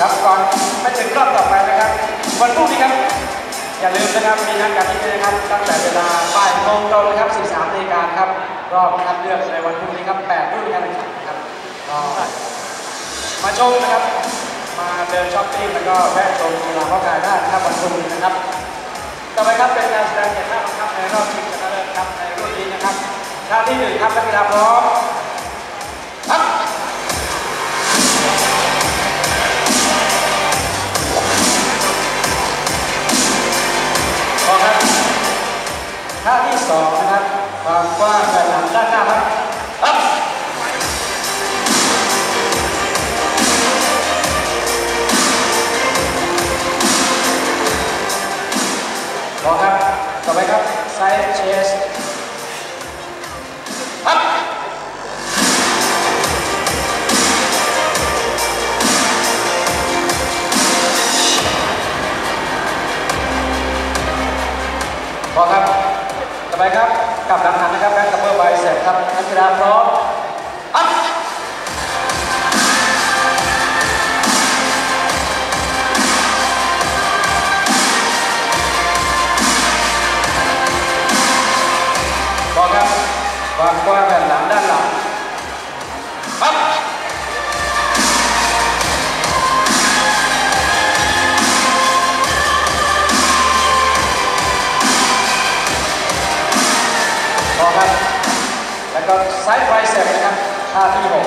ครับก่อนไปถึงรอบต่อไปนะครับ วันพรุ่งนี้ครับ อย่าลืมนะครับมีนัดกันที่นี่นะครับ ตั้งแต่เวลาบ่ายโมงตรงนะครับ 13นาฬิกาครับ รอบคัดเลือกในวันพรุ่งนี้ครับ8รุ่นการแข่งขันครับก็มาชมนะครับ มาเดินช้อปปิ้งแล้วก็แวะชมกีฬาพ่อกายได้นะครับวันพรุ่งนี้นะครับ ต่อไปครับเป็นการแสดงเกียรติหน้าบังคับในรอบชิงชนะเลิศครับในรุ่นนี้นะครับท่าที่หนึ่งครับนักกีฬาพร้อม ท่าที่สองนะครับความกว้างแบบหลังด้านหน้าครับครับพอครับ ต่อไปครับไซด์เชส ไปครับกลับหลังหันนะครับแบ็คกับเบอร์ไบเสร็จครับนักกีฬาพร้อมอัพบอกครับวางกว้างแบบหลังด้านหลัง ครับ แล้วก็ไซด์ไบเซ็ปนะครับท่าที่หก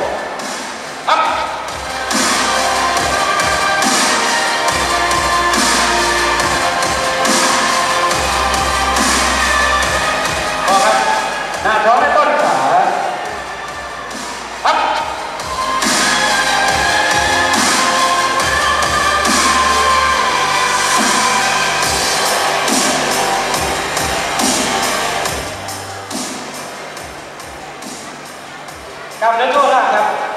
กล้ามเนื้อตัวล่างครับ